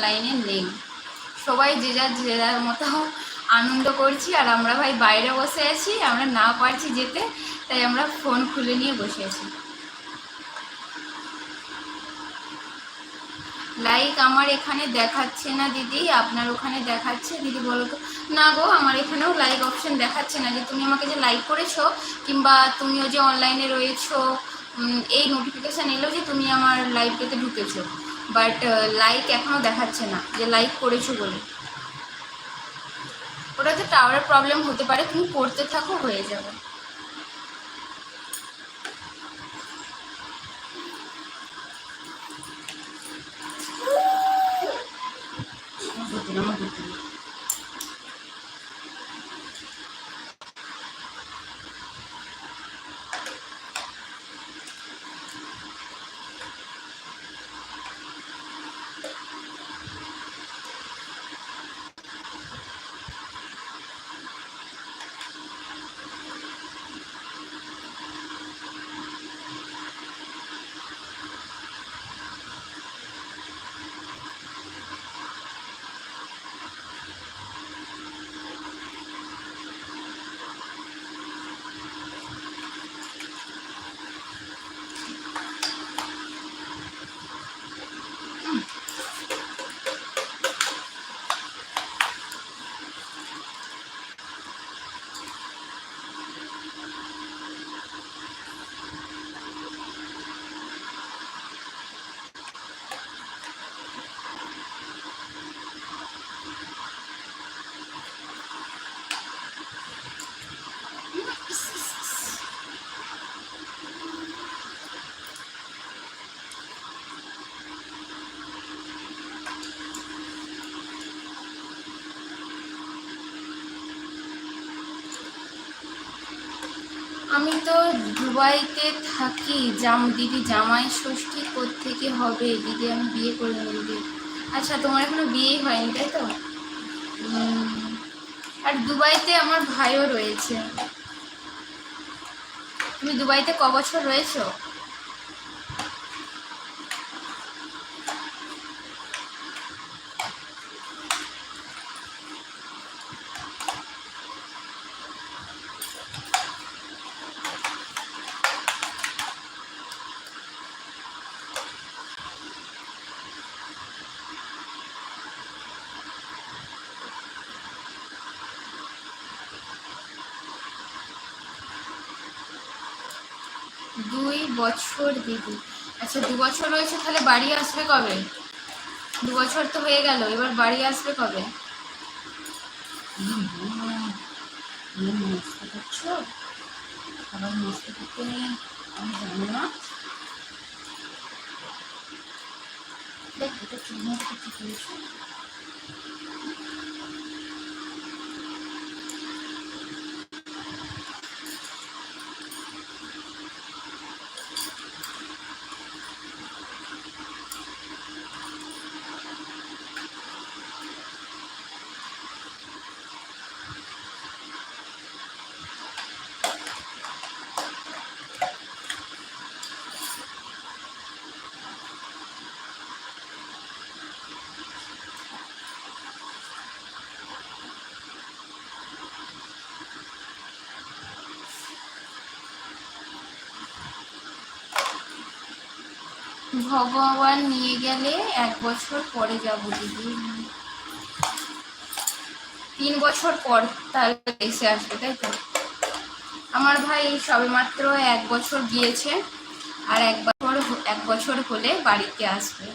অনলাইনে নেই। সবাই যে যার যে যার মতো আনন্দ করছি, আর আমরা ভাই বাইরে বসে আছি, আমরা না পারছি যেতে, তাই আমরা ফোন খুলে নিয়ে বসে আছি। লাইক আমার এখানে দেখাচ্ছে না দিদি, আপনার ওখানে দেখাচ্ছে, দিদি বলো তো। না গো, আমার এখানেও লাইক অপশন দেখাচ্ছে না যে তুমি আমাকে যে লাইক করেছ, কিংবা তুমিও যে অনলাইনে রয়েছো এই নোটিফিকেশান এলো যে তুমি আমার লাইভটাতে ঢুকেছো। বাট লাইক এখনও দেখাচ্ছে না, যে লাইক করেছ বলে। ওটাতে টাওয়ারের প্রবলেম হতে পারে, তুমি করতে থাকো, হয়ে যাবে। আমি তো দুবাইতে থাকি, জাম, দিদি জামাই ষষ্ঠী থেকে হবে? দিদি, আমি বিয়ে করে নেব দিদি আচ্ছা তোমার এখনও বিয়েই হয়নি, তাই তো? আর দুবাইতে আমার ভাইও রয়েছে। তুমি দুবাইতে ক বছর রয়েছো? দুই বছর, দিদি। আচ্ছা দু বছর রয়েছে, তাহলে বাড়ি আসবে কবে? দু বছর তো হয়ে গেল, এবার বাড়ি আসবে কবে? দেখ, এটা ঠিক মতো ভগবান নিয়ে গেলে এক বছর পরে যাব দিদি। তিন বছর পর তাহলে এসে আসবে, তাই তো? আমার ভাই সবে মাত্র এক বছর গিয়েছে আর এক বছর এক বছর হলে বাড়িতে আসবে।